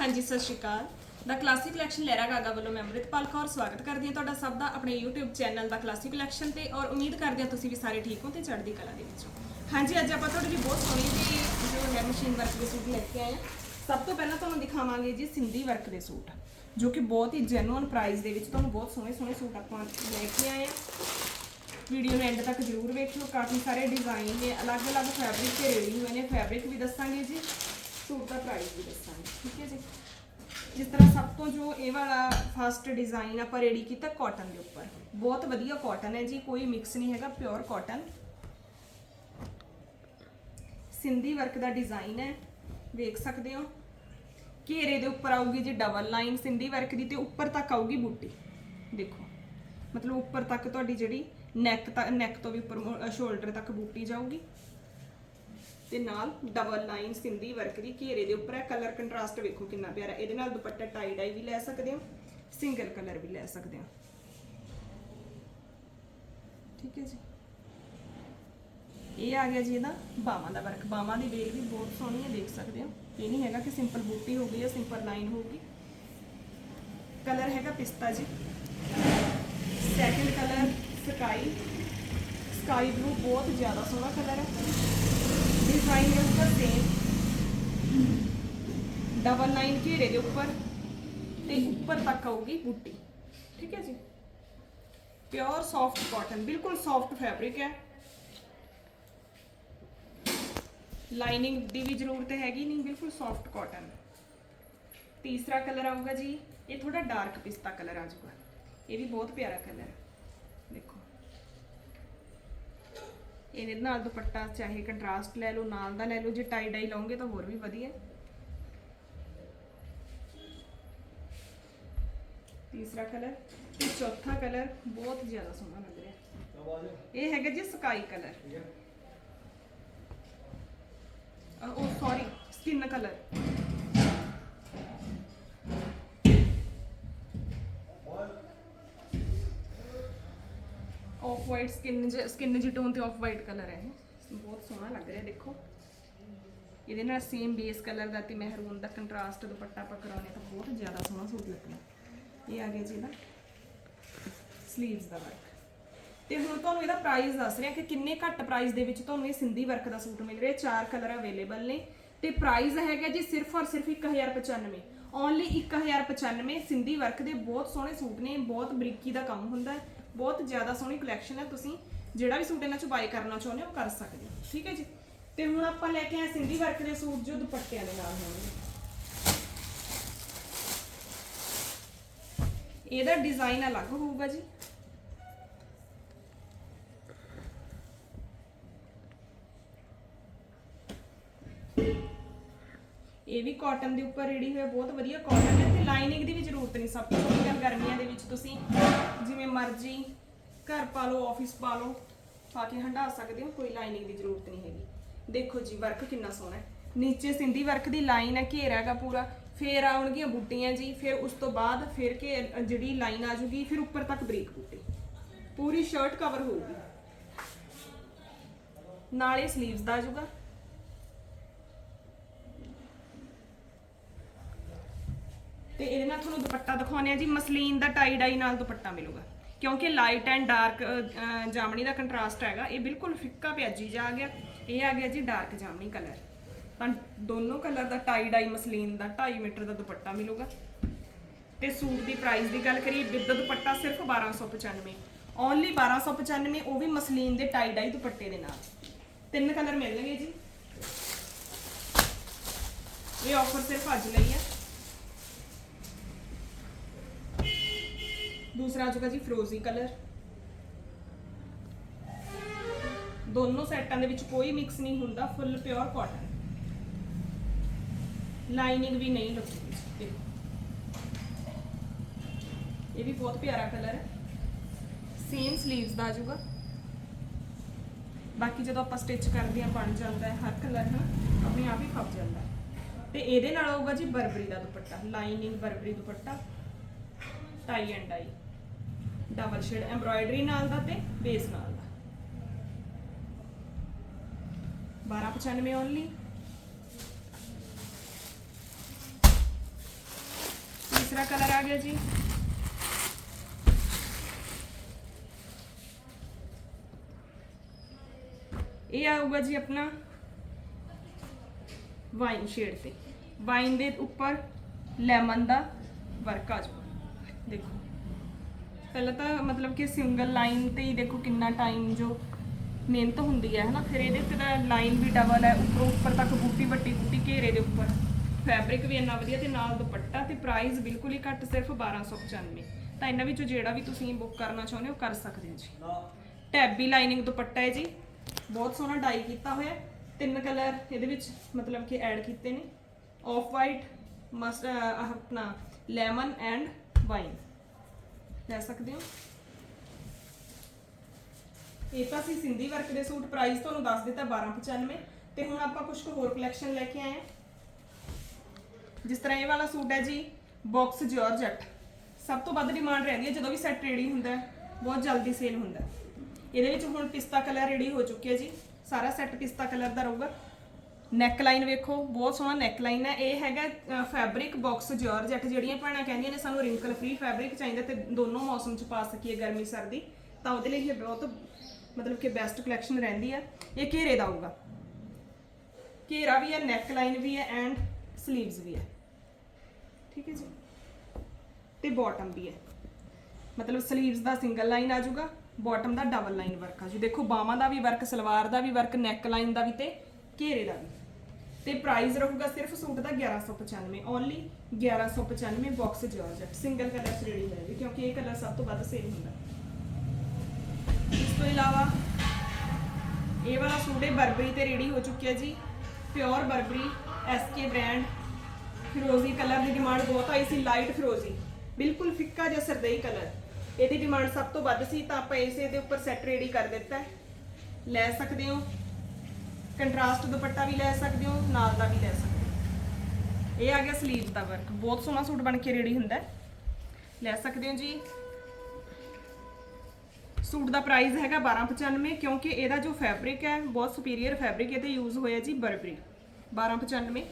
ਹਾਂਜੀ, ਸਤਿ ਸ਼੍ਰੀ ਅਕਾਲ। ਦਾ ਕਲਾਸਿਕ ਕਲੈਕਸ਼ਨ ਲਹਿਰਾ ਗਾਗਾ ਵੱਲੋਂ ਮੈਂ ਅੰਮ੍ਰਿਤਪਾਲ ਕੌਰ ਸਵਾਗਤ ਕਰਦੀ ਹਾਂ ਤੁਹਾਡਾ ਸਭ ਦਾ ਆਪਣੇ YouTube ਚੈਨਲ ਦਾ ਕਲਾਸਿਕ ਕਲੈਕਸ਼ਨ ਤੇ ਔਰ ਉਮੀਦ ਕਰਦੇ ਹਾਂ ਤੁਸੀਂ ਵੀ ਸਾਰੇ ਠੀਕ ਹੋ ਤੇ ਚੜ੍ਹਦੀ ਕਲਾ ਦੇ ਵਿੱਚ ਹੋ। ਹਾਂਜੀ, ਅੱਜ ਆਪਾਂ ਤੁਹਾਡੇ ਲਈ ਬਹੁਤ ਸੋਹਣੀ ਜੀ ਜੋ ਹੈ ਮਸ਼ੀਨ ਵਰਕ ਦੇ ਸੂਟ ਲੈ ਕੇ ਆਏ ਹਾਂ। ਸਭ ਤੋਂ ਪਹਿਲਾਂ ਤੁਹਾਨੂੰ ਦਿਖਾਵਾਂਗੇ ਜੀ ਸਿੰਧੀ ਵਰਕ ਦੇ ਸੂਟ, ਜੋ ਕਿ ਬਹੁਤ ਹੀ ਜੈਨੂਅਨ ਪ੍ਰਾਈਸ ਦੇ ਵਿੱਚ ਤੁਹਾਨੂੰ ਬਹੁਤ ਸੋਹਣੇ ਸੋਹਣੇ ਸੂਟ ਆਪਾਂ ਲੈ ਕੇ ਆਏ ਹਾਂ। ਵੀਡੀਓ ਨੂੰ ਐਂਡ ਤੱਕ ਜ਼ਰੂਰ ਵੇਖਿਓ, ਕਾਫੀ ਸਾਰੇ ਡਿਜ਼ਾਈਨ ਨੇ, ਅਲੱਗ-ਅਲੱਗ ਫੈਬਰਿਕ ਤੇ ਰੈਡੀ ਹੋਏ ਨੇ ਫੈਬਰਿਕ ਵੀ ਦੱਸਾਂਗੇ ਜੀ। ਸੂਟ ਦਾ ਪ੍ਰਾਈਸ ਵੀ ਦੱਸਾਂਗੇ ਠੀਕ ਹੈ ਜੀ ਜਿਸ ਤਰ੍ਹਾਂ ਸਭ ਤੋਂ ਜੋ ਇਹ ਵਾਲਾ ਫਸਟ ਡਿਜ਼ਾਈਨ ਆਪਾਂ ਰੈਡੀ ਕੀਤਾ ਕਾਟਨ ਦੇ ਉੱਪਰ ਬਹੁਤ ਵਧੀਆ ਕਾਟਨ ਹੈ ਜੀ ਕੋਈ ਮਿਕਸ ਨਹੀਂ ਹੈਗਾ ਪਿਓਰ ਕਾਟਨ ਸਿੰਧੀ ਵਰਕ ਦਾ ਡਿਜ਼ਾਈਨ ਹੈ ਵੇਖ ਸਕਦੇ ਹੋ ਘੇਰੇ ਦੇ ਉੱਪਰ ਆਊਗੀ ਜੀ ਡਬਲ ਲਾਈਨ ਸਿੰਧੀ ਵਰਕ ਦੀ, ਤੇ ਉੱਪਰ ਤੱਕ ਆਊਗੀ ਬੂਟੀ। ਦੇਖੋ, ਮਤਲਬ ਉੱਪਰ ਤੱਕ ਤੁਹਾਡੀ ਜਿਹੜੀ ਨੈਕ ਤੱਕ ਨੈਕ ਤੋਂ ਵੀ ਉੱਪਰ ਸ਼ੋਲਡਰ ਤੱਕ ਬੂਟੀ ਜਾਊਗੀ। ਤੇ ਨਾਲ ਡਬਲ ਲਾਈਨ ਸਿੰਧੀ ਵਰਕ ਦੀ ਘੇਰੇ ਦੇ ਉੱਪਰ ਹੈ। ਕਲਰ ਕੰਟਰਾਸਟ ਵੇਖੋ ਕਿੰਨਾ ਪਿਆਰਾ ਇਹਦੇ ਨਾਲ ਦੁਪੱਟਾ ਟਾਈ ਡਾਈ ਵੀ ਲੈ ਸਕਦੇ ਹੋ ਸਿੰਗਲ ਕਲਰ ਵੀ ਲੈ ਸਕਦੇ ਹੋ। ਠੀਕ ਹੈ ਜੀ। ਇਹ ਆ ਗਿਆ ਜੀ ਇਹਦਾ ਬਾਵਾਂ ਦਾ ਵਰਕ। ਬਾਵਾਂ ਦੀ ਵੇਲ ਵੀ ਬਹੁਤ ਸੋਹਣੀ ਹੈ, ਦੇਖ ਸਕਦੇ ਹੋ। ਇਹ ਨਹੀਂ ਹੈਗਾ ਕਿ ਸਿੰਪਲ ਬੂਟੀ ਹੋ ਗਈ ਜਾਂ ਸਿੰਪਲ ਲਾਈਨ ਹੋਊਗੀ। ਕਲਰ ਹੈਗਾ ਪਿਸਤਾ ਜੀ। Second colour sky sky blue ਬਹੁਤ ਜ਼ਿਆਦਾ ਸੋਹਣਾ ਕਲਰ ਹੈ। ਡਿਜ਼ਾਈਨ ਹੈ ਉਸਦਾ ਸੇਮ ਡਬਲ ਲਾਈਨ ਘੇਰੇ ਦੇ ਉੱਪਰ ਤੇ ਉੱਪਰ ਤੱਕ ਆਊਗੀ ਬੂਟੀ ਠੀਕ ਹੈ ਜੀ ਪਿਓਰ ਸੌਫਟ ਕਾਟਨ ਬਿਲਕੁਲ ਸੌਫਟ ਫੈਬਰਿਕ ਹੈ ਲਾਈਨਿੰਗ ਦੀ ਵੀ ਜ਼ਰੂਰਤ ਹੈਗੀ ਨਹੀਂ ਬਿਲਕੁਲ ਸੌਫਟ ਕਾਟਨ ਤੀਸਰਾ ਕਲਰ ਆਊਗਾ ਜੀ ਇਹ ਥੋੜਾ ਡਾਰਕ ਪਿਸਤਾ ਕਲਰ ਆ ਜਾਊਗਾ ਇਹ ਵੀ ਬਹੁਤ ਪਿਆਰਾ ਕਲਰ ਹੈ ਦੇਖੋ ਇਹਦੇ ਨਾਲ ਦੁਪੱਟਾ ਚਾਹੇ ਕੰਟਰਾਸਟ ਲੈ ਲਓ ਨਾਲ ਦਾ ਲੈ ਲਓ ਜੇ ਟਾਈ ਡਾਈ ਲਾਉਂਗੇ ਤਾਂ ਹੋਰ ਵੀ ਵਧੀਆ। ਤੀਸਰਾ ਕਲਰ ਤੇ ਚੌਥਾ ਕਲਰ ਬਹੁਤ ਜ਼ਿਆਦਾ ਸੋਹਣਾ ਲੱਗ ਰਿਹਾ। ਇਹ ਹੈਗਾ ਜੀ ਸਕਾਈ ਕਲਰ ਉਹ sorry skin colour off white skin skin ਜੀ ਟੋਨ ਤੇ ਆਫ ਵਾਈਟ ਕਲਰ ਹੈ ਇਹ। ਬਹੁਤ ਸੋਹਣਾ ਲੱਗ ਰਿਹਾ, ਦੇਖੋ। ਇਹਦੇ ਨਾਲ ਸੇਮ ਬੇਸ ਕਲਰ ਦਾ ਤੇ ਮਹਿਰੂਨ ਦਾ ਕੰਟਰਾਸਟ ਦੁਪੱਟਾ ਆਪਾਂ ਕਰਾਉਣੇ ਤਾਂ ਬਹੁਤ ਜ਼ਿਆਦਾ ਸੋਹਣਾ ਸੂਟ ਲੱਗਣਾ। ਇਹ ਆ ਗਿਆ ਜੀ ਇਹਦਾ ਸਲੀਵਸ ਦਾ ਵਰਕ ਤੇ ਹੁਣ ਤੁਹਾਨੂੰ ਇਹਦਾ ਪ੍ਰਾਈਸ ਦੱਸ ਰਿਹਾ ਕਿ ਕਿੰਨੇ ਘੱਟ ਪ੍ਰਾਈਸ ਦੇ ਵਿੱਚ ਤੁਹਾਨੂੰ ਇਹ ਸਿੰਧੀ ਵਰਕ ਦਾ ਸੂਟ ਮਿਲ ਰਿਹਾ। ਚਾਰ ਕਲਰ ਅਵੇਲੇਬਲ ਨੇ। ਤੇ ਪ੍ਰਾਈਸ ਹੈਗਾ ਜੀ ਸਿਰਫ ਔਰ ਸਿਰਫ 1095 ਓਨਲੀ 1095 ਸਿੰਧੀ ਵਰਕ ਦੇ ਬਹੁਤ ਸੋਹਣੇ ਸੂਟ ਨੇ। ਬਹੁਤ ਬਰੀਕੀ ਦਾ ਕੰਮ ਹੁੰਦਾ ਹੈ। ਬਹੁਤ ਜ਼ਿਆਦਾ ਸੋਹਣੀ ਕਲੈਕਸ਼ਨ ਹੈ, ਤੁਸੀਂ ਜਿਹੜਾ ਵੀ ਸੂਟ ਇਹਨਾਂ ਚੋਂ ਬਾਈ ਕਰਨਾ ਚਾਹੁੰਦੇ ਹੋ ਕਰ ਸਕਦੇ ਹੋ। ਠੀਕ ਹੈ ਜੀ? ਤੇ ਹੁਣ ਆਪਾਂ ਲੈ ਕੇ ਆਏ ਸਿੰਧੀ ਵਰਕ ਦੇ ਸੂਟ ਜੋ ਦੁਪੱਟਿਆਂ ਦੇ ਨਾਲ ਹੋਣਗੇ। ਇਹਦਾ ਡਿਜ਼ਾਈਨ ਅਲੱਗ ਹੋਊਗਾ ਜੀ। ਇਹ ਵੀ ਕਾਟਨ ਦੇ ਉੱਪਰ ਰੈਡੀ ਹੋਇਆ ਬਹੁਤ ਵਧੀਆ ਕਾਟਨ ਹੈ। ਤੇ ਲਾਈਨਿੰਗ ਦੀ ਵੀ ਜ਼ਰੂਰਤ ਨਹੀਂ, ਸਭ ਤੋਂ ਵੱਡੀ ਗਰਮੀਆਂ ਦੇ ਵਿੱਚ ਤੁਸੀਂ ਜਿਵੇਂ ਮਰਜ਼ੀ ਘਰ ਪਾ ਲਓ ਆਫਿਸ ਪਾ ਲਓ, ਪਾ ਕੇ ਹੰਡਾ ਸਕਦੇ ਹੋ, ਕੋਈ ਲਾਈਨਿੰਗ ਦੀ ਜ਼ਰੂਰਤ ਨਹੀਂ ਹੈਗੀ। ਦੇਖੋ ਜੀ ਵਰਕ ਕਿੰਨਾ ਸੋਹਣਾ ਹੈ। ਨੀਚੇ ਸਿੰਧੀ ਵਰਕ ਦੀ ਲਾਈਨ ਹੈ, ਘੇਰਾ ਹੈਗਾ ਪੂਰਾ। ਫੇਰ ਆਉਣਗੀਆਂ ਬੂਟੀਆਂ ਜੀ, ਫਿਰ ਉਸ ਤੋਂ ਬਾਅਦ ਫਿਰ ਕੇ ਜਿਹੜੀ ਲਾਈਨ ਆ ਜੂਗੀ ਫਿਰ ਉੱਪਰ ਤੱਕ ਬਰੀਕ ਬੂਟੀ। ਪੂਰੀ ਸ਼ਰਟ ਕਵਰ ਹੋਊਗੀ। ਨਾਲੇ ਸਲੀਵਸ ਦਾ ਆ ਜੂਗਾ ਤੇ ਇਹਦੇ ਨਾਲ ਤੁਹਾਨੂੰ ਦੁਪੱਟਾ ਦਿਖਾਉਂਦੇ ਆ ਜੀ। ਮਸਲੀਨ ਦਾ ਟਾਈ ਡਾਈ ਨਾਲ ਦੁਪੱਟਾ ਮਿਲੂਗਾ। ਕਿਉਂਕਿ ਲਾਈਟ ਐਂਡ ਡਾਰਕ ਜਾਮਣੀ ਦਾ ਕੰਟਰਾਸਟ ਹੈਗਾ। ਇਹ ਬਿਲਕੁਲ ਫਿੱਕਾ ਪਿਆਜੀ ਜਾ ਗਿਆ। ਇਹ ਆ ਗਿਆ ਜੀ ਡਾਰਕ ਜਾਮਣੀ ਕਲਰ ਤਾਂ ਦੋਨੋਂ ਕਲਰ ਦਾ ਟਾਈ ਡਾਈ ਮਸਲੀਨ ਦਾ 2.5 ਮੀਟਰ ਦਾ ਦੁਪੱਟਾ ਮਿਲੂਗਾ। ਤੇ ਸੂਟ ਦੀ ਪ੍ਰਾਈਸ ਦੀ ਗੱਲ ਕਰੀਏ ਵਿਦ ਦੁਪੱਟਾ ਸਿਰਫ 1295 ਓਨਲੀ 1295 ਉਹ ਵੀ ਮਸਲੀਨ ਦੇ ਟਾਈ ਡਾਈ ਦੁਪੱਟੇ ਦੇ ਨਾਲ। ਤਿੰਨ ਕਲਰ ਮਿਲਣਗੇ ਜੀ। ਇਹ ਆਫਰ ਸਿਰਫ ਅੱਜ ਲਈ ਹੈ ਦੂਸਰਾ ਆ ਜਾਊਗਾ ਜੀ ਫਰੋਜ਼ੀ ਕਲਰ ਦੋਨੋਂ ਸੈਟਾਂ ਦੇ ਵਿੱਚ ਕੋਈ ਮਿਕਸ ਨਹੀਂ ਹੁੰਦਾ ਫੁੱਲ ਪਿਓਰ ਕਾਟਨ ਲਾਈਨਿੰਗ ਵੀ ਨਹੀਂ ਲੱਗਦੀ ਦੇਖੋ। ਇਹ ਵੀ ਬਹੁਤ ਪਿਆਰਾ ਕਲਰ ਹੈ। ਸੇਮ 슬ੀਵਸ ਦਾ ਆ ਜਾਊਗਾ। ਬਾਕੀ ਜਦੋਂ ਆਪਾਂ ਸਟਿਚ ਕਰਦੇ ਆ ਬਣ ਜਾਂਦਾ ਹੈ ਹਰ ਕਲਰ ਨਾ ਆਪਣੇ ਆਪ ਹੀ ਖੱਪ ਜਾਂਦਾ ਹੈ। ਤੇ ਇਹਦੇ ਨਾਲ ਆਊਗਾ ਜੀ ਬਰਬਰੀ ਦਾ ਦੁਪੱਟਾ lining Burberry dupatta tie and dye double shade embroidery ਨਾਲ ਦਾ ਤੇ ਬੇਸ ਨਾਲ ਦਾ। 1295 ਓਨਲੀ ਤੀਸਰਾ ਕਲਰ ਆ ਗਿਆ ਜੀ। ਇਹ ਆਊਗਾ ਜੀ ਆਪਣਾ ਵਾਈਨ ਸ਼ੇਡ ਤੇ। ਵਾਈਨ ਦੇ ਉੱਪਰ ਲੈਮਨ ਦਾ ਵਰਕ ਆ ਜਾਊਗਾ। ਦੇਖੋ। ਪਹਿਲਾਂ ਤਾਂ ਮਤਲਬ ਕਿ ਸਿੰਗਲ ਲਾਈਨ ਤੇ ਹੀ ਦੇਖੋ ਕਿੰਨਾ ਟਾਈਮ ਜੋ ਮਿਹਨਤ ਹੁੰਦੀ ਹੈ, ਹਨਾ? ਫਿਰ ਇਹਦੇ ਤੇ ਤਾਂ ਲਾਈਨ ਵੀ ਡਬਲ ਹੈ, ਉੱਪਰੋਂ ਉੱਪਰ ਤੱਕ ਬੂਟੀ ਵੱਟੀ ਬੂਟੀ ਘੇਰੇ ਦੇ ਉੱਪਰ। ਫੈਬਰਿਕ ਵੀ ਇੰਨਾ ਵਧੀਆ ਤੇ ਨਾਲ ਦੁਪੱਟਾ ਤੇ ਪ੍ਰਾਈਸ ਬਿਲਕੁਲ ਹੀ ਘੱਟ, ਸਿਰਫ 1295 ਤਾਂ ਇਹਨਾਂ ਵਿੱਚੋਂ ਜਿਹੜਾ ਵੀ ਤੁਸੀਂ ਬੁੱਕ ਕਰਨਾ ਚਾਹੁੰਦੇ ਹੋ, ਕਰ ਸਕਦੇ ਹੋ ਜੀ। ਟੈਬੀ ਲਾਈਨਿੰਗ ਦੁਪੱਟਾ ਹੈ ਜੀ। ਬਹੁਤ ਸੋਹਣਾ ਡਾਈ ਕੀਤਾ ਹੋਇਆ ਤਿੰਨ ਕਲਰ ਇਹਦੇ ਵਿੱਚ ਮਤਲਬ ਕਿ ਐਡ ਕੀਤੇ ਨੇ। ਆਫ ਵਾਈਟ ਮਸਟ ਆਪਣਾ ਲੈਮਨ ਐਂਡ ਵਾਈਨ ਲੈ ਸਕਦੇ ਹੋ? ਇਹ ਤਾਂ ਸੀ ਸਿੰਧੀ ਵਰਕ ਦੇ ਸੂਟ ਪ੍ਰਾਈਸ ਤੁਹਾਨੂੰ ਦੱਸ ਦਿੱਤਾ 1295 ਤੇ ਹੁਣ ਆਪਾਂ ਕੁਝ ਕੁ ਹੋਰ ਕਲੈਕਸ਼ਨ ਲੈ ਕੇ ਆਏ ਹਾਂ। ਜਿਸ ਤਰ੍ਹਾਂ ਇਹ ਵਾਲਾ ਸੂਟ ਹੈ ਜੀ ਬਾਕਸ ਜਾਰਜਟ ਸਭ ਤੋਂ ਵੱਧ ਡਿਮਾਂਡ ਰਹਿੰਦੀ ਹੈ ਜਦੋਂ ਵੀ ਸੈੱਟ ਰੈਡੀ ਹੁੰਦਾ ਬਹੁਤ ਜਲਦੀ ਸੇਲ ਹੁੰਦਾ ਇਹਦੇ ਵਿੱਚ ਹੁਣ ਪਿਸਤਾ ਕਲਰ ਰੈਡੀ ਹੋ ਚੁੱਕਿਆ ਜੀ। ਸਾਰਾ ਸੈੱਟ ਪਿਸਤਾ ਕਲਰ ਦਾ ਰਹੂਗਾ। ਨੈਕ ਲਾਈਨ ਵੇਖੋ, ਬਹੁਤ ਸੋਹਣਾ ਨੈਕ ਲਾਈਨ ਹੈ। ਇਹ ਹੈਗਾ ਫੈਬਰਿਕ ਬਾਕਸ ਜਾਰਜਟ ਜਿਹੜੀਆਂ ਭੈਣਾਂ ਕਹਿੰਦੀਆਂ ਨੇ, ਸਾਨੂੰ ਰਿੰਕਲ ਫ੍ਰੀ ਫੈਬਰਿਕ ਚਾਹੀਦਾ ਤੇ ਦੋਨੋਂ ਮੌਸਮ 'ਚ ਪਾ ਸਕੀਏ ਗਰਮੀ, ਸਰਦੀ। ਤਾਂ ਉਹਦੇ ਲਈ ਇਹ ਬਹੁਤ, ਮਤਲਬ ਕਿ ਬੈਸਟ ਕਲੈਕਸ਼ਨ ਰਹਿੰਦੀ ਹੈ ਇਹ ਘੇਰੇ ਦਾ ਆਊਗਾ। ਘੇਰਾ ਵੀ ਹੈ ਨੈਕ ਲਾਈਨ ਵੀ ਹੈ ਐਂਡ 슬ੀਵਸ ਵੀ ਹੈ ਠੀਕ ਹੈ ਜੀ? ਤੇ ਬਾਟਮ ਵੀ ਹੈ ਮਤਲਬ 슬ੀਵਸ ਦਾ ਸਿੰਗਲ ਲਾਈਨ ਆ ਜਾਊਗਾ ਬਾਟਮ ਦਾ ਡਬਲ ਲਾਈਨ ਵਰਕ ਆ ਜੀ ਦੇਖੋ, ਬਾਹਾਂ ਦਾ ਵੀ ਵਰਕ ਸਲਵਾਰ ਦਾ ਵੀ ਵਰਕ ਨੈਕ ਲਾਈਨ ਦਾ ਵੀ ਤੇ ਘੇਰੇ ਦਾ ਵੀ। ਤੇ ਪ੍ਰਾਈਸ ਰਹੂਗਾ ਸਿਰਫ ਸੂਟ ਦਾ 1195 only 1195 box georgette single colour ਚ ਰੈਡੀ ਹੋਏਗੀ, ਕਿਉਂਕਿ ਇਹ ਕਲਰ ਸਭ ਤੋਂ ਵੱਧ ਸੇਲ ਹੁੰਦਾ। ਇਸ ਤੋਂ ਇਲਾਵਾ ਇਹ ਵਾਲਾ ਸੂਟ ਹੈ ਬਰਬਰੀ ਤੇ ਰੈਡੀ ਹੋ ਚੁੱਕਿਆ ਜੀ ਪਿਓਰ ਬਰਬਰੀ ਐਸਕੇ ਬ੍ਰਾਂਡ ਫਿਰੋਜ਼ੀ ਕਲਰ ਦੀ ਡਿਮਾਂਡ ਬਹੁਤ ਆਈ ਸੀ ਲਾਈਟ ਫਿਰੋਜ਼ੀ, ਬਿਲਕੁਲ ਫਿੱਕਾ ਜਿਹਾ ਸਰਦਈ ਕਲਰ ਇਹਦੀ ਡਿਮਾਂਡ ਸਭ ਤੋਂ ਵੱਧ ਸੀ, ਤਾਂ ਆਪਾਂ ਇਸੇ ਦੇ ਉੱਪਰ ਸੈੱਟ ਰੈਡੀ ਕਰ ਦਿੱਤਾ ਲੈ ਸਕਦੇ ਹੋ। ਕੰਟਰਾਸਟ ਦੁਪੱਟਾ ਵੀ ਲੈ ਸਕਦੇ ਹੋ, ਨਾਲ ਦਾ ਵੀ ਲੈ ਸਕਦੇ ਹੋ। ਇਹ ਆ ਗਿਆ ਸਲੀਵ ਦਾ ਵਰਕ ਬਹੁਤ ਸੋਹਣਾ ਸੂਟ ਬਣ ਕੇ ਰੈਡੀ ਹੁੰਦਾ ਲੈ ਸਕਦੇ ਹੋ ਜੀ। ਸੂਟ ਦਾ ਪ੍ਰਾਈਸ ਹੈਗਾ 1295 ਕਿਉਂਕਿ ਇਹਦਾ ਜੋ ਫੈਬਰਿਕ ਹੈ, ਬਹੁਤ ਸੁਪੀਰੀਅਰ ਫੈਬਰਿਕ ਇਹਦੇ ਯੂਜ਼ ਹੋਇਆ ਜੀ ਬਰਬਰੀ 1295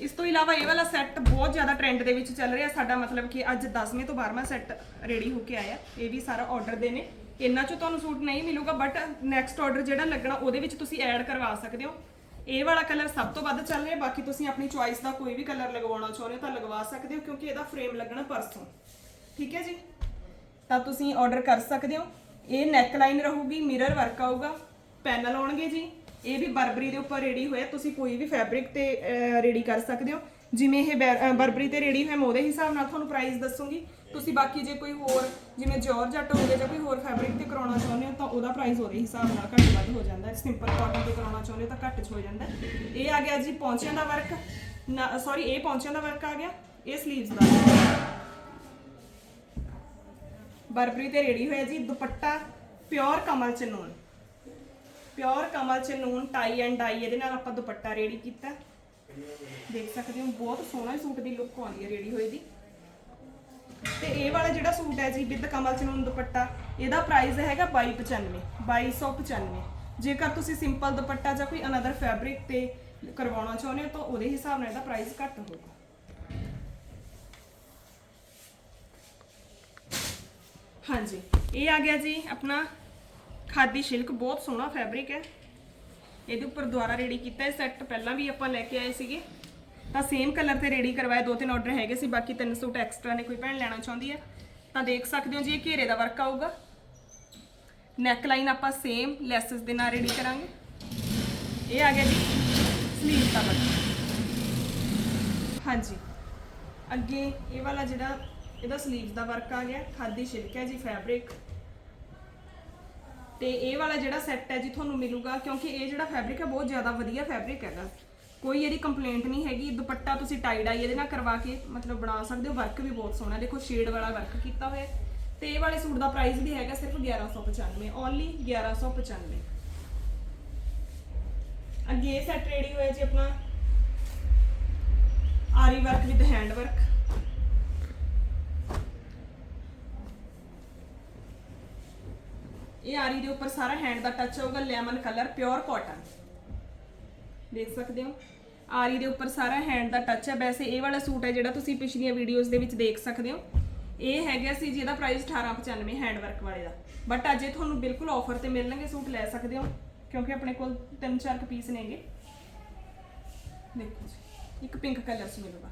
ਇਸ ਤੋਂ ਇਲਾਵਾ ਇਹ ਵਾਲਾ ਸੈੱਟ ਬਹੁਤ ਜ਼ਿਆਦਾ ਟ੍ਰੈਂਡ ਦੇ ਵਿੱਚ ਚੱਲ ਰਿਹਾ। ਸਾਡਾ ਮਤਲਬ ਕਿ ਅੱਜ 10ਵੇਂ ਤੋਂ 12ਵਾਂ ਸੈੱਟ ਰੈਡੀ ਹੋ ਕੇ ਆਇਆ। ਇਹ ਵੀ ਸਾਰਾ ਆਰਡਰ ਦੇ ਨੇ। ਇਹਨਾਂ ਚੋਂ ਤੁਹਾਨੂੰ ਸੂਟ ਨਹੀਂ ਮਿਲੂਗਾ ਬਟ ਨੈਕਸਟ ਆਰਡਰ ਜਿਹੜਾ ਲੱਗਣਾ, ਉਹਦੇ ਵਿੱਚ ਤੁਸੀਂ ਐਡ ਕਰਵਾ ਸਕਦੇ ਹੋ। ਇਹ ਵਾਲਾ ਕਲਰ ਸਭ ਤੋਂ ਵੱਧ ਚੱਲ ਰਿਹਾ, ਬਾਕੀ ਤੁਸੀਂ ਆਪਣੀ ਚੁਆਇਸ ਦਾ ਕੋਈ ਵੀ ਕਲਰ ਲਗਵਾਉਣਾ ਚਾਹੁੰਦੇ ਹੋ ਤਾਂ ਲਗਵਾ ਸਕਦੇ ਹੋ, ਕਿਉਂਕਿ ਇਹਦਾ ਫਰੇਮ ਲੱਗਣਾ ਪਰਸੋਂ। ਠੀਕ ਹੈ ਜੀ? ਤਾਂ ਤੁਸੀਂ ਆਰਡਰ ਕਰ ਸਕਦੇ ਹੋ। ਇਹ ਨੈਕ ਲਾਈਨ ਰਹੂਗੀ ਮਿਰਰ ਵਰਕ ਆਊਗਾ, ਪੈਨਲ ਆਉਣਗੇ ਜੀ। ਇਹ ਵੀ ਬਰਬਰੀ ਦੇ ਉੱਪਰ ਰੈਡੀ ਹੋਇਆ, ਤੁਸੀਂ ਕੋਈ ਵੀ ਫੈਬਰਿਕ ਤੇ ਰੈਡੀ ਕਰ ਸਕਦੇ ਹੋ। ਜਿਵੇਂ ਇਹ ਬੈ- ਬਰਬਰੀ ਤੇ ਰੈਡੀ ਹੋਇਆ ਮੈਂ ਉਹਦੇ ਹਿਸਾਬ ਨਾਲ ਤੁਹਾਨੂੰ ਪ੍ਰਾਈਸ ਦੱਸੂਗੀ। ਤੁਸੀਂ ਬਾਕੀ ਜੇ ਕੋਈ ਹੋਰ, ਜਿਵੇਂ ਜਾਰਜਟ ਹੋਵੇ ਜਾਂ ਕੋਈ ਹੋਰ ਫੈਬਰਿਕ ਤੇ ਕਰਾਉਣਾ ਚਾਹੁੰਦੇ ਹੋ, ਤਾਂ ਉਹਦਾ ਪ੍ਰਾਈਸ ਉਹਦੇ ਹਿਸਾਬ ਨਾਲ ਘੱਟ ਵੱਧ ਹੋ ਜਾਂਦਾ ਹੈ। ਸਿੰਪਲ ਕਾਟਨ ਤੇ ਕਰਾਉਣਾ ਚਾਹੁੰਦੇ ਹੋ, ਤਾਂ ਘੱਟ 'ਚ ਹੋ ਜਾਂਦਾ ਇਹ ਆ ਗਿਆ ਜੀ ਪੌਂਚਿਆਂ ਦਾ ਵਰਕ ਸੌਰੀ ਇਹ ਪੌਂਚਿਆਂ ਦਾ ਵਰਕ ਆ ਗਿਆ। ਇਹ 슬ੀਵਸ ਦਾ। ਬਰਬਰੀ ਤੇ ਰੈਡੀ ਹੋਇਆ ਜੀ, ਦੁਪੱਟਾ ਪਿਓਰ ਕਮਲ ਚਨੂਨ ਪਿਓਰ ਕਮਲ ਚਨੂਨ ਟਾਈ ਐਂਡ ਡਾਈ ਇਹਦੇ ਨਾਲ ਆਪਾਂ ਦੁਪੱਟਾ ਰੈਡੀ ਕੀਤਾ। ਦੇਖ ਸਕਦੇ ਹੋ, ਬਹੁਤ ਸੋਹਣਾ ਸੂਟ ਦੀ ਲੁੱਕ ਆਉਂਦੀ ਹੈ ਰੈਡੀ ਹੋਏ ਦੀ। ਤੇ ਇਹ ਵਾਲਾ ਜਿਹੜਾ ਸੂਟ ਹੈ ਜੀ, ਵਿਦ ਕਮਲ ਚਨੂਨ ਦੁਪੱਟਾ, ਇਹਦਾ ਪ੍ਰਾਈਸ ਹੈਗਾ 2295 2295 ਜੇਕਰ ਤੁਸੀਂ ਸਿੰਪਲ ਦੁਪੱਟਾ ਜਾਂ ਕੋਈ ਅਨਦਰ ਫੈਬਰਿਕ ਤੇ ਕਰਵਾਉਣਾ ਚਾਹੁੰਦੇ ਹੋ, ਤਾਂ ਉਹਦੇ ਹਿਸਾਬ ਨਾਲ ਇਹਦਾ ਪ੍ਰਾਈਸ ਘੱਟ ਹੋਊਗਾ। ਹਾਂਜੀ, ਇਹ ਆ ਗਿਆ ਜੀ ਆਪਣਾ ਖਾਦੀ ਸਿਲਕ ਬਹੁਤ ਸੋਹਣਾ ਫੈਬਰਿਕ ਹੈ। ਇਹਦੇ ਉੱਪਰ ਦੁਆਰਾ ਰੈਡੀ ਕੀਤਾ ਹੈ ਸੈੱਟ ਪਹਿਲਾਂ ਵੀ ਆਪਾਂ ਲੈ ਕੇ ਆਏ ਸੀਗੇ। ਤਾਂ ਸੇਮ ਕਲਰ ਤੇ ਰੈਡੀ ਕਰਵਾਏ, ਦੋ ਤਿੰਨ ਆਰਡਰ ਹੈਗੇ ਸੀ, ਬਾਕੀ ਤਿੰਨ ਸੂਟ ਐਕਸਟਰਾ ਨੇ, ਕੋਈ ਭੈਣ ਲੈਣਾ ਚਾਹੁੰਦੀ ਹੈ। ਤਾਂ ਦੇਖ ਸਕਦੇ ਹੋ ਜੀ, ਇਹ ਘੇਰੇ ਦਾ ਵਰਕ ਆਊਗਾ। ਨੈਕ ਲਾਈਨ ਆਪਾਂ ਸੇਮ ਲੈਸਸ ਦੇ ਨਾਲ ਰੈਡੀ ਕਰਾਂਗੇ। ਇਹ ਆ ਗਿਆ ਜੀ ਸਲੀਵ ਦਾ ਵਰਕ ਹਾਂਜੀ। ਅੱਗੇ ਇਹ ਵਾਲਾ ਜਿਹੜਾ, ਇਹਦਾ ਸਲੀਵ ਦਾ ਵਰਕ ਆ ਗਿਆ, ਖਾਦੀ ਸਿਲਕ ਹੈ ਜੀ ਫੈਬਰਿਕ ਤੇ ਇਹ ਵਾਲਾ ਜਿਹੜਾ ਸੈੱਟ ਹੈ ਜੀ ਤੁਹਾਨੂੰ ਮਿਲੂਗਾ, ਕਿਉਂਕਿ ਇਹ ਜਿਹੜਾ ਫੈਬਰਿਕ ਹੈ, ਬਹੁਤ ਜ਼ਿਆਦਾ ਵਧੀਆ ਫੈਬਰਿਕ ਹੈਗਾ। ਕੋਈ ਇਹਦੀ ਕੰਪਲੇਂਟ ਨਹੀਂ ਹੈਗੀ, ਦੁਪੱਟਾ ਤੁਸੀਂ ਟਾਈ ਡਾਈ ਇਹਦੇ ਨਾਲ ਕਰਵਾ ਕੇ ਮਤਲਬ ਬਣਾ ਸਕਦੇ ਹੋ ਵਰਕ ਵੀ ਬਹੁਤ ਸੋਹਣਾ ਦੇਖੋ ਸ਼ੇਡ ਵਾਲਾ ਵਰਕ ਕੀਤਾ ਹੋਇਆ ਹੈ। ਤੇ ਇਹ ਵਾਲੇ ਸੂਟ ਦਾ ਪ੍ਰਾਈਸ ਵੀ ਹੈਗਾ ਸਿਰਫ 1195 ਓਨਲੀ 1195 ਅੱਗੇ ਇਹ ਸੈੱਟ ਰੈਡੀ ਹੋਇਆ ਜੀ ਆਪਣਾ। ਆਰੀ ਵਰਕ ਵਿਦ ਹੈਂਡ ਵਰਕ ਇਹ ਆਰੀ ਦੇ ਉੱਪਰ ਸਾਰਾ ਹੈਂਡ ਦਾ ਟੱਚ ਹੋਊਗਾ ਲੈਮਨ ਕਲਰ ਪਿਓਰ ਕਾਟਨ ਦੇਖ ਸਕਦੇ ਹੋ? ਆਰੀ ਦੇ ਉੱਪਰ ਸਾਰਾ ਹੈਂਡ ਦਾ ਟੱਚ ਹੈ। ਵੈਸੇ ਇਹ ਵਾਲਾ ਸੂਟ ਹੈ ਜਿਹੜਾ ਤੁਸੀਂ ਪਿਛਲੀਆਂ ਵੀਡੀਓਜ਼ ਦੇ ਵਿੱਚ ਦੇਖ ਸਕਦੇ ਹੋ। ਇਹ ਹੈਗਾ ਸੀ ਜਿਹਦਾ ਪ੍ਰਾਈਸ 1895 ਹੈਂਡ ਵਰਕ ਵਾਲੇ ਦਾ। ਬਟ ਅੱਜ ਇਹ ਤੁਹਾਨੂੰ ਬਿਲਕੁਲ ਆਫਰ ਤੇ ਮਿਲਣਗੇ, ਸੂਟ ਲੈ ਸਕਦੇ ਹੋ। ਕਿਉਂਕਿ ਆਪਣੇ ਕੋਲ ਤਿੰਨ ਚਾਰ ਕੁ ਪੀਸ ਨੇਗੇ। ਦੇਖੋ ਜੀ, ਇੱਕ ਪਿੰਕ ਕਲਰ ਚ ਮਿਲੂਗਾ।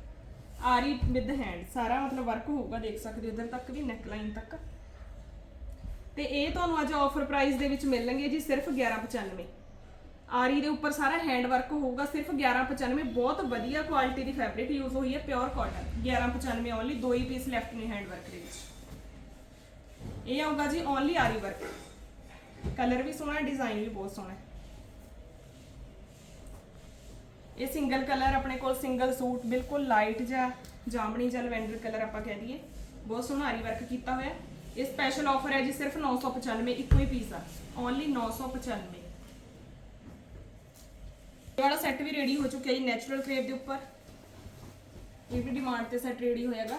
ਆਰੀ ਵਿਦ ਹੈਂਡ ਸਾਰਾ ਮਤਲਬ ਵਰਕ ਹੋਊਗਾ, ਦੇਖ ਸਕਦੇ ਹੋ। ਇਧਰ ਤੱਕ ਵੀ ਨੈਕ ਲਾਈਨ ਤੱਕ। ਤੇ ਇਹ ਤੁਹਾਨੂੰ ਅੱਜ ਆਫਰ ਪ੍ਰਾਈਸ ਦੇ ਵਿੱਚ ਮਿਲਣਗੇ ਜੀ ਸਿਰਫ 1195 ਆਰੀ ਦੇ ਉੱਪਰ ਸਾਰਾ ਹੈਂਡ ਵਰਕ ਹੋਊਗਾ, ਸਿਰਫ 1195 ਬਹੁਤ ਵਧੀਆ ਕੁਆਲਿਟੀ ਦੀ ਫੈਬਰਿਕ ਯੂਜ਼ ਹੋਈ ਹੈ ਪਿਓਰ ਕਾਟਨ 1195 ਓਨਲੀ ਦੋ ਹੀ ਪੀਸ ਲੈਫਟ ਨੇ ਹੈਂਡ ਵਰਕ ਦੇ ਵਿੱਚ। ਇਹ ਆਊਗਾ ਜੀ ਓਨਲੀ ਆਰੀ ਵਰਕ ਕਲਰ ਵੀ ਸੋਹਣਾ ਡਿਜ਼ਾਈਨ ਵੀ ਬਹੁਤ ਸੋਹਣਾ ਇਹ ਸਿੰਗਲ ਕਲਰ ਆਪਣੇ ਕੋਲ ਸਿੰਗਲ ਸੂਟ ਬਿਲਕੁਲ ਲਾਈਟ ਜਿਹਾ, ਜਾਮਣੀ ਜਾਂ ਲਵੈਂਡਰ ਕਲਰ ਆਪਾਂ ਕਹਿ ਦਈਏ। ਬਹੁਤ ਸੋਹਣਾ ਆਰੀ ਵਰਕ ਕੀਤਾ ਹੋਇਆ ਇਹ ਸਪੈਸ਼ਲ ਆਫਰ ਹੈ ਜੀ ਸਿਰਫ 995 ਇੱਕੋ ਹੀ ਪੀਸ ਆ। ਓਨਲੀ 995 ਇਹ ਵਾਲਾ ਸੈੱਟ ਵੀ ਰੈਡੀ ਹੋ ਚੁੱਕਿਆ ਜੀ ਨੈਚੁਰਲ ਕ੍ਰੇਪ ਦੇ ਉੱਪਰ। ਇਹ ਵੀ ਡਿਮਾਂਡ ਤੇ ਸੈੱਟ ਰੈਡੀ ਹੋਇਆਗਾ।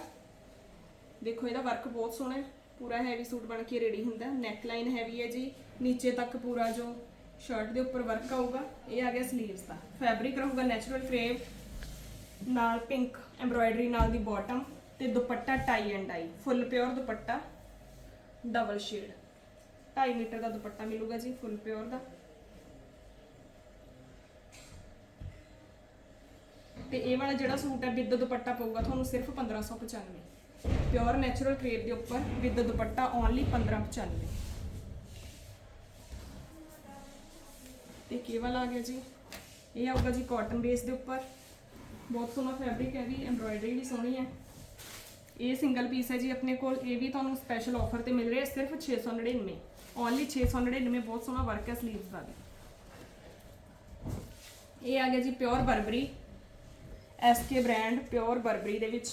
ਦੇਖੋ, ਇਹਦਾ ਵਰਕ ਬਹੁਤ ਸੋਹਣਾ ਹੈ। ਪੂਰਾ ਹੈਵੀ ਸੂਟ ਬਣ ਕੇ ਰੈਡੀ ਹੁੰਦਾ ਨੈਕ ਲਾਈਨ ਹੈਵੀ ਹੈ ਜੀ। ਨੀਚੇ ਤੱਕ ਪੂਰਾ ਜੋ ਸ਼ਰਟ ਦੇ ਉੱਪਰ ਵਰਕ ਆਊਗਾ, ਇਹ ਆ ਗਿਆ ਸਲੀਵਸ ਦਾ। ਫੈਬਰਿਕ ਰਹੂਗਾ ਨੈਚੁਰਲ ਕ੍ਰੇਪ ਨਾਲ ਪਿੰਕ ਐਮਬ੍ਰੋਇਡਰੀ ਨਾਲ ਦੀ ਬਾਟਮ ਤੇ dupatta tie and dye full pure dupatta. Double shade. 2.5 metre ਦਾ ਦੁਪੱਟਾ ਮਿਲੂਗਾ ਜੀ ਫੁੱਲ ਪਿਓਰ ਦਾ। ਤੇ ਇਹ ਵਾਲਾ ਜਿਹੜਾ ਸੂਟ ਹੈ, ਵਿਦ ਦੁਪੱਟਾ ਪਊਗਾ ਤੁਹਾਨੂੰ ਸਿਰਫ 1595 ਪਿਓਰ ਨੈਚੁਰਲ ਕ੍ਰੇਪ ਦੇ ਉੱਪਰ ਵਿਦ ਦੁਪੱਟਾ ਓਨਲੀ 1595 ਤੇ ਕੀ ਆ ਗਿਆ ਜੀ। ਇਹ ਆਊਗਾ ਜੀ ਕਾਟਨ ਬੇਸ ਦੇ ਉੱਪਰ। ਬਹੁਤ ਸੋਹਣਾ ਫੈਬਰਿਕ ਹੈ ਵੀ ਐਮਬ੍ਰੋਇਡਰੀ ਵੀ ਸੋਹਣੀ ਹੈ। ਇਹ ਸਿੰਗਲ ਪੀਸ ਹੈ ਜੀ, ਆਪਣੇ ਕੋਲ ਇਹ ਵੀ ਤੁਹਾਨੂੰ ਸਪੈਸ਼ਲ ਆਫਰ ਤੇ ਮਿਲ ਰਿਹਾ ਸਿਰਫ 699 ਓਨਲੀ 699 ਬਹੁਤ ਸੋਹਣਾ ਵਰਕ ਹੈ ਸਲੀਵਸ ਦਾ ਵੀ। ਇਹ ਆ ਗਿਆ ਜੀ pure Burberry S K brand pure Burberry ਦੇ ਵਿੱਚ।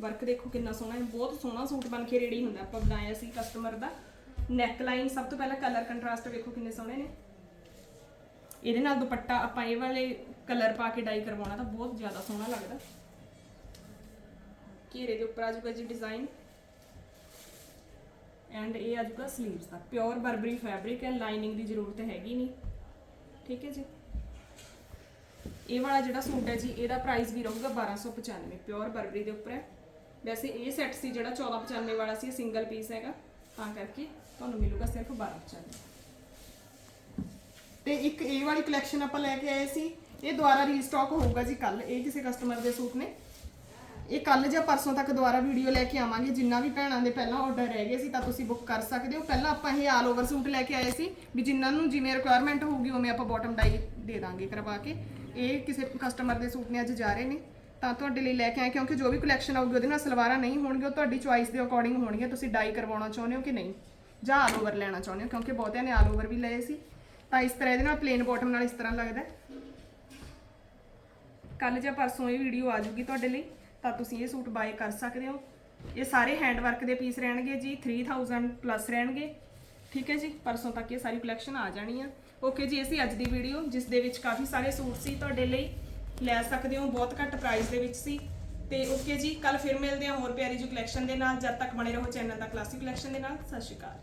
ਵਰਕ ਦੇਖੋ ਕਿੰਨਾ ਸੋਹਣਾ ਹੈ, ਬਹੁਤ ਸੋਹਣਾ ਸੂਟ ਬਣ ਕੇ ਰੈਡੀ ਹੁੰਦਾ, ਆਪਾਂ ਬਣਾਇਆ ਸੀ ਕਸਟਮਰ ਦਾ। ਨੈਕ ਲਾਈਨ ਸਭ ਤੋਂ ਪਹਿਲਾਂ ਕਲਰ ਕੰਟਰਾਸਟ ਵੇਖੋ ਕਿੰਨੇ ਸੋਹਣੇ ਨੇ। ਇਹਦੇ ਨਾਲ ਦੁਪੱਟਾ ਆਪਾਂ ਇਹ ਵਾਲੇ ਕਲਰ ਪਾ ਕੇ ਡਾਈ ਕਰਵਾਉਣਾ ਤਾਂ ਬਹੁਤ ਜ਼ਿਆਦਾ ਸੋਹਣਾ ਲੱਗਦਾ। ਘੇਰੇ ਦੇ ਉੱਪਰ ਆ ਜਾਊਗਾ ਜੀ ਡਿਜ਼ਾਈਨ ਐਂਡ ਇਹ ਆ ਜਾਊਗਾ ਸਲੀਵਸ ਦਾ। ਪਿਓਰ ਬਰਬਰੀ ਫੈਬਰਿਕ ਹੈ ਲਾਈਨਿੰਗ ਦੀ ਜ਼ਰੂਰਤ ਹੈਗੀ ਨਹੀਂ। ਠੀਕ ਹੈ ਜੀ? ਇਹ ਵਾਲਾ ਜਿਹੜਾ ਸੂਟ ਹੈ ਜੀ, ਇਹਦਾ ਪ੍ਰਾਈਸ ਵੀ ਰਹੂਗਾ 1295 ਪਿਓਰ ਬਰਬਰੀ ਦੇ ਉੱਪਰ ਹੈ। ਵੈਸੇ ਇਹ ਸੈੱਟ ਸੀ ਜਿਹੜਾ 1495 ਵਾਲਾ ਸੀ ਸਿੰਗਲ ਪੀਸ ਹੈਗਾ। ਤਾਂ ਕਰਕੇ ਤੁਹਾਨੂੰ ਮਿਲੂਗਾ ਸਿਰਫ 1295 ਤੇ ਇੱਕ ਇਹ ਵਾਲੀ ਕਲੈਕਸ਼ਨ ਆਪਾਂ ਲੈ ਕੇ ਆਏ ਸੀ। ਇਹ ਦੁਬਾਰਾ ਰੀਸਟਾਕ ਹੋਊਗਾ ਜੀ ਕੱਲ ਇਹ ਕਿਸੇ ਕਸਟਮਰ ਦੇ ਸੂਟ ਨੇ। ਇਹ ਕੱਲ ਜਾਂ ਪਰਸੋਂ ਤੱਕ ਦੁਬਾਰਾ ਵੀਡੀਓ ਲੈ ਕੇ ਆਵਾਂਗੇ। ਜਿੰਨਾ ਵੀ ਭੈਣਾਂ ਦੇ ਪਹਿਲਾਂ ਆਰਡਰ ਰਹਿ ਗਏ ਸੀ ਤਾਂ ਤੁਸੀਂ ਬੁੱਕ ਕਰ ਸਕਦੇ ਹੋ। ਪਹਿਲਾਂ ਆਪਾਂ ਇਹ ਆਲ ਓਵਰ ਸੂਟ ਲੈ ਕੇ ਆਏ ਸੀ ਵੀ ਜਿਨ੍ਹਾਂ ਨੂੰ ਜਿਵੇਂ ਰਿਕੁਆਇਰਮੈਂਟ ਹੋਊਗੀ ਉਵੇਂ ਆਪਾਂ ਬਾਟਮ ਡਾਈ ਦੇ ਦਾਂਗੇ ਕਰਵਾ ਕੇ। ਇਹ ਕਿਸੇ ਕਸਟਮਰ ਦੇ ਸੂਟ ਨੇ ਅੱਜ ਜਾ ਰਹੇ ਨੇ। ਤਾਂ ਤੁਹਾਡੇ ਲਈ ਲੈ ਕੇ ਆਏ, ਕਿਉਂਕਿ ਜੋ ਵੀ ਕਲੈਕਸ਼ਨ ਆਊਗੀ ਉਹਦੇ ਨਾਲ ਸਲਵਾਰਾਂ ਨਹੀਂ ਹੋਣਗੀਆਂ, ਉਹ ਤੁਹਾਡੀ ਚੁਆਇਸ ਦੇ ਅਕੋਰਡਿੰਗ ਹੋਣਗੀਆਂ। ਤੁਸੀਂ ਡਾਈ ਕਰਵਾਉਣਾ ਚਾਹੁੰਦੇ ਹੋ ਕਿ ਨਹੀਂ? ਜਾਂ ਆਲ ਓਵਰ ਲੈਣਾ ਚਾਹੁੰਦੇ ਹੋ, ਕਿਉਂਕਿ ਬਹੁਤਿਆਂ ਨੇ ਆਲ ਓਵਰ ਵੀ ਲਏ ਸੀ। ਤਾਂ ਇਸ ਤਰ੍ਹਾਂ ਇਹਦੇ ਨਾਲ ਪਲੇਨ ਬਾਟਮ ਨਾਲ ਇਸ ਤਰ੍ਹਾਂ ਲੱਗਦਾ ਹੈ। ਕੱਲ ਜਾਂ ਪਰਸੋਂ ਇਹ ਵੀਡੀਓ ਆ ਜੂਗੀ ਤੁਹਾਡੇ ਲਈ। ਤਾਂ ਤੁਸੀਂ ਇਹ ਸੂਟ ਬਾਏ ਕਰ ਸਕਦੇ ਹੋ। ਇਹ ਸਾਰੇ ਹੈਂਡ ਵਰਕ ਦੇ ਪੀਸ ਰਹਿਣਗੇ ਜੀ 3000 ਪਲੱਸ ਰਹਿਣਗੇ। ਠੀਕ ਹੈ ਜੀ, ਪਰਸੋਂ ਤੱਕ ਇਹ ਸਾਰੀ ਕਲੈਕਸ਼ਨ ਆ ਜਾਣੀ ਆ। ਓਕੇ ਜੀ ਅਸੀਂ ਅੱਜ ਦੀ ਵੀਡੀਓ ਜਿਸ ਦੇ ਵਿੱਚ ਕਾਫੀ ਸਾਰੇ ਸੂਟ ਸੀ ਤੁਹਾਡੇ ਲਈ। ਲੈ ਸਕਦੇ ਹੋ, ਬਹੁਤ ਘੱਟ ਪ੍ਰਾਈਸ ਦੇ ਵਿੱਚ ਸੀ। ਤੇ ਓਕੇ ਜੀ ਕੱਲ ਫਿਰ ਮਿਲਦੇ ਹਾਂ ਹੋਰ ਪਿਆਰੀ ਜਿਹੀ ਕਲੈਕਸ਼ਨ ਦੇ ਨਾਲ। ਜਦ ਤੱਕ ਬਣੇ ਰਹੋ ਚੈਨਲ ਦਾ ਕਲਾਸਿਕ ਕਲੈਕਸ਼ਨ ਦੇ ਨਾਲ। ਸਤਿ ਸ਼੍ਰੀ ਅਕਾਲ।